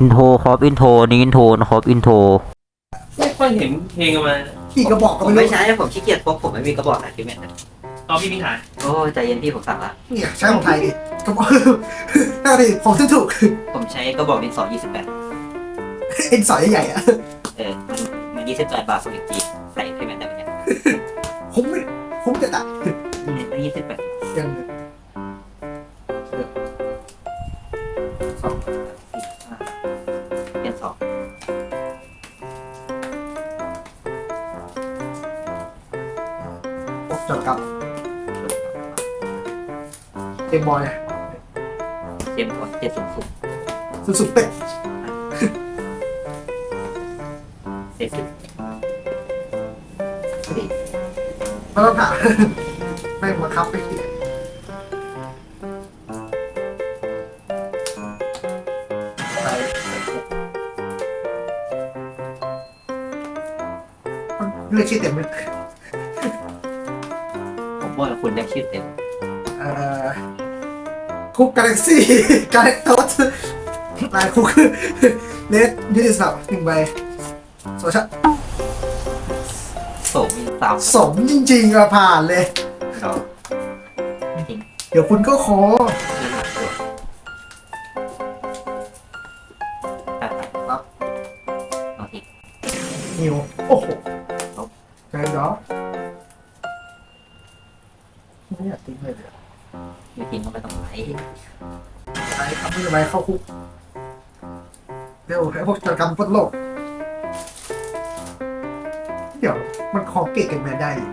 อินโทรครอปอินโทรนี่อินโทรครอปอินโทรไม่ค่อยเห็นเพลงออกมากี่กระบอกก็ผมไม่ไม่รู้ใช้ผมขี้เกียจพกผมไม่มีกระบอกอะคิวเมนเอาพี่มีหายโอ้ใจเย็นพี่ผมสั่งละเนี่ยใช้ของไทยดิกระบอกน่าดิของที่ถูกผมใช้กระบอกดินสอ28 เอ็นสอยใหญ่ๆอะเออมันมัน28บาทผมอีกทีใส่คิวเมนได้ไหม มบอยเตรียมตัวเจ็ดสูงสุดสุดๆเป๊ะเจ็ดสิบสี่ไม่ต้องถามไม่งบังคับไปที่ไปเรียกชื่อเต็มเลยผมว่าคุณได้ชื่อเต็มเอ่อ คุกกาแล็กซี่กาแล็กโตสลายคุกเลสยูนิสับหนึ่งใบโซชั่นโสมมีสามสมจริงๆอะผ่านเลยดอกจริงเดี๋ยวคุณก็ขอที่หนักตัวอะครับเอาอีกนิวโอ้โหเจอเหรอไม่อยากทิ้งเลยเดี๋ยว ไม่ทิ้งก็ไม่ต้องไหลไอ้ทำไม่ทำไมเข้าคุกเร็วไอ้พวกจรกรรมพ้นโลก เดี๋ยวมันขอเกตกันแมนได้ดิ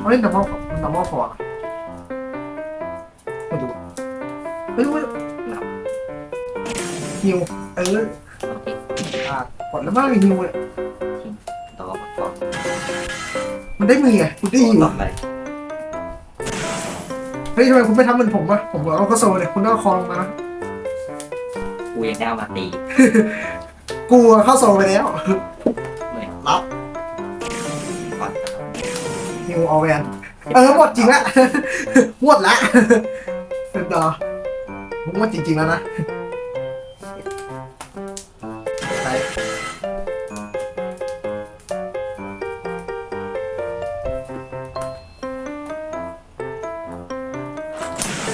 เขาเล่น normal normal พอมาดูไม่รู้ไม่รู้หลับฮิวเออเอาอีกอ่าปลดแล้วมากฮิวเนี่ยทิ้งต่อมาก่อนมันได้มือไงคุณได้ฮิวต่อไป เฮ้ยทำไมคุณไม่ทำเหมือนผมวะผมเอาก็โซเลยคุณต้องเอาคอลงมานะกูยังได้เอามาตีกูอะเข้าโซไปแล้วเลยรับก่อนฮิวเอาแวนเออหมดจริงละ หมดละเรียบร้อยผมหมดจริงๆแล้วนะ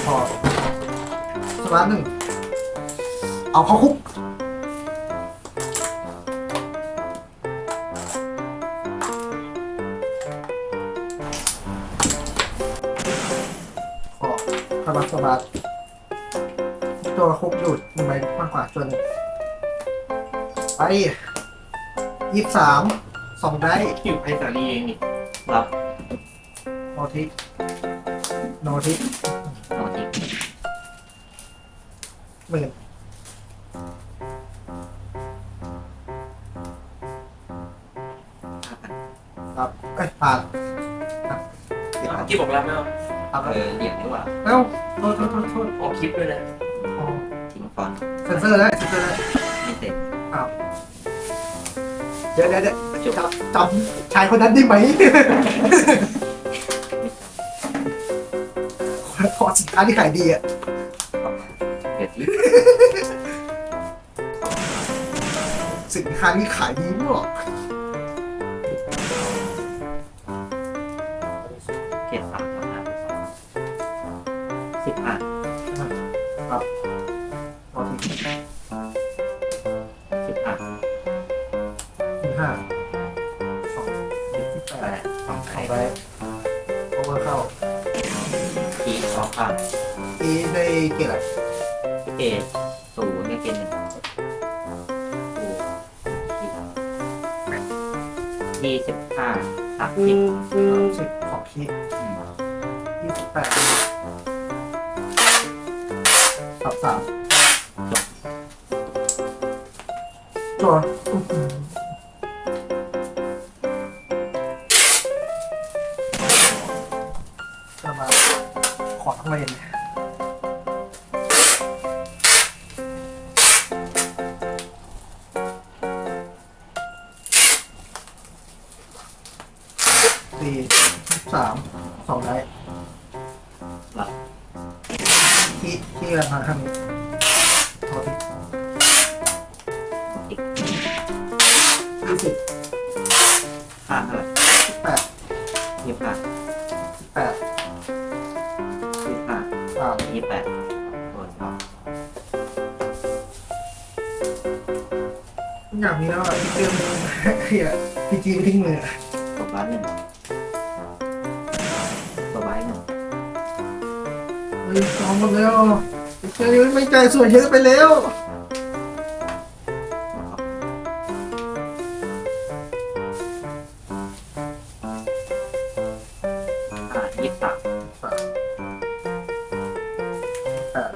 พอสตาร์ทหนึ่ง เอาเข้าคุก ขอสบัดสบัดตัวคุกหยุดหนึ่งใบมากกว่าตัวหนึ่งไปยี่สามสองได้อยู่ไพศาลีเองนี่รับโนทิโนทิโนที หมื่นครับเอ้ยผ่านครับเดี๋ยวเมื่อกี้บอกรับแล้วครับเออเหลี่ยมดีกว่าเอ้าโทษโทษโทษโทษออกคลิปด้วยนะอ๋อทิ้งฟอนต์เซ็นเซอร์ได้เซ็นเซอร์ได้ไม่เสร็จเดี๋ยวเดี๋ยวเดี๋ยวจุดจำจำชายคนนั้นได้ไหม ขอสินค้าที่ขายดีอะเกิดที่ สินค้าที่ขายดีมากเกียรสามสามสิบห้าโอทีสิบห้าที่ห้าสองที่แปดสองสไข่ไปโอเวอร์เข้าทีสองพันอีได้เกียรติเก ตศูนย์เนี่ยเกตหนึ่งยี่สิบห้าสามสิบสิบของคียี่สิบแปดสามสามจัวอื้อหือจะมาขอทั้งเลน สามสองไลท์หลักที่ที่กำลัมาทำางนี้พอที่ยี่สิบผ่านเท่าไหรแปดยี่สิบห้แปดยี่สิบห้าสามยี่สิบแปดโอ้ยครัอยากมีแล้วอะพี่เกมเฮียพี่จีทิ้งมือตกร้านหนึ่ง เฮ้ยซ้อมหมดแล้วเฮ้ยไม่ใจสวยเยอะไปแล้วอ่ายี่สิบสามแปด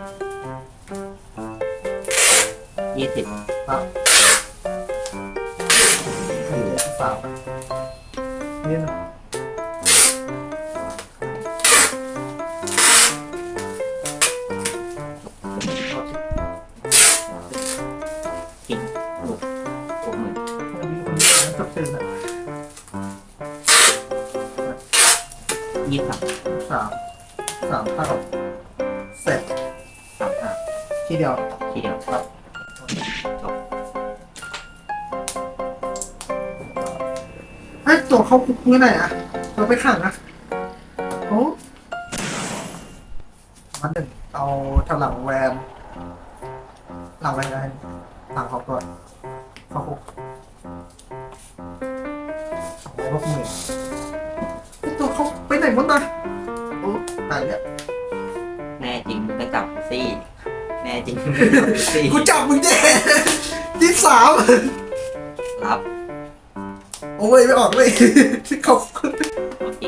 ยี่สิบ ครับ ไอ้ยตัวเขาคุกเมื่อไหร่อะตัวไปขังอะโอ้มันหนึ่งเอาถลังแวนหลังแวนอะไรหลังเขาก่อนเขาคุกสองร้อยหกหมื่นไอ้ตัวเขาไปไหนหมดนะโอ้ตายแล้วแน่จริงมึงก็จับซี่ น่จริงมึงก็จับซี่กูจับมึงแน่ที่สามรับโอ้ยไม่ออกเลยที่เขาโอเค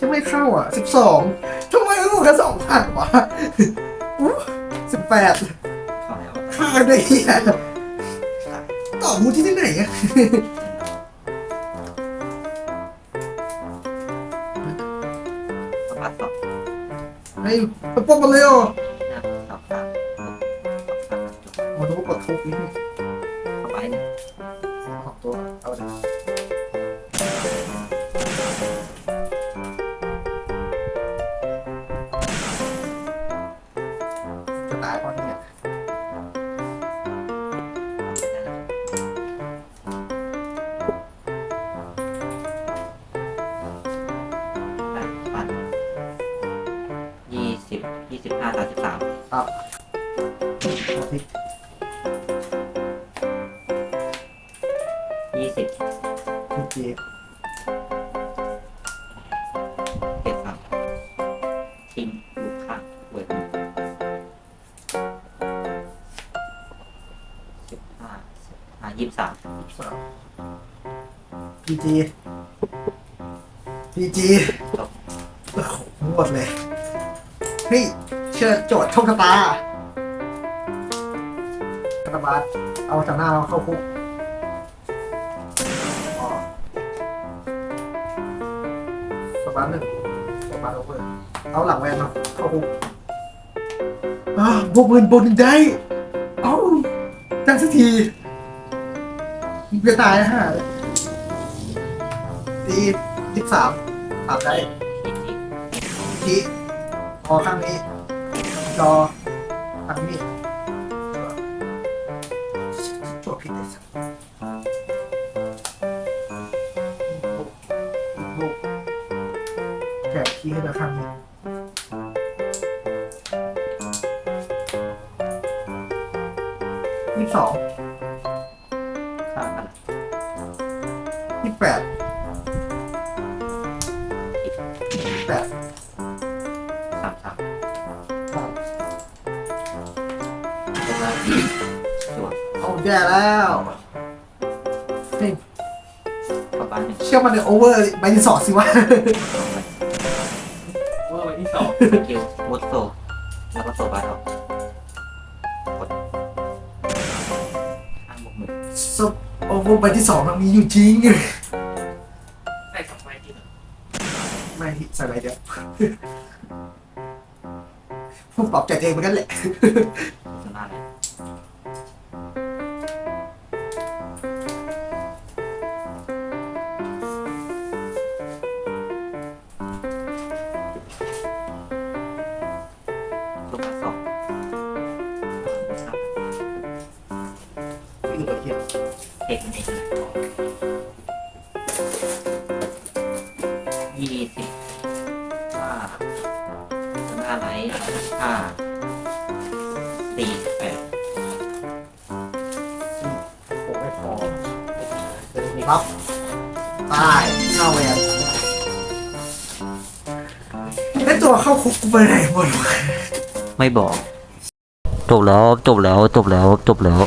ยังไม่เข้าอะสิบสองทำไมไม่บอกแค่สองพันวะอู้สิบแปดเข้าแล้วค่าได้เหี้ยต่อมูที่ที่ไหนอะสปัดสองไอ้ไปปล้นมาเลยอะหน้าส สามจบโอ้ดูว่ากดทุกอีกนี่เข้าไปหนึ่งสองตัว เอาเลยจะตายเพราะนี่เนี่ยแปดพันยี่สิบยี่สิบห้าสามสิบสามครับเอ พีจีพีจีโอ้โหมดเลยเฮ้ยเชื่อโจทย์โชคชะตาคาตาบาสเอาจากหน้าเราเข้าคุกอ๋อสบาสหนึ่งสบาสโอเวอร์เอาหลังแวนมาเข้าคุกอ่าบวกเงินบนหนึ่งได้ เอ้าได้สักที เพื่อตายนะฮะตีสิบสามปรับได้ทิ้งทิ้งทีพอข้างนี้รอข้างนี้จวดผิดเลยสักลูกแกะขี้ให้เธอข้างนี้ยี่สิบสอง แปดยี่สิบแปดสามสามสามจบแล้วจวดเอาแย่แล้วเฮ้ยเข้าไปหนึ่งเชื่อมันในโอเวอร์ใบที่สองสิวะเมื่อวันที่สองสกิลวดโซแล้วก็โซบาร์ออกกดข้างบวกหมื่นซุปโอเวอร์ใบที่สองมันมีอยู่จริง ผมปรับใจตัวเองเหมือนกันแหละชนะเลยโซบาร์สองไม่อื่นตัวเทียบเด็กนี่ยี่ ห้าสี่แปดโอ้ไม่พอนี้ครับตายเข้าเวนได้ตัวเข้าคุกกูไปไหนหมดวะ ไม่บอก จบแล้ว จบแล้ว จบแล้ว จบแล้ว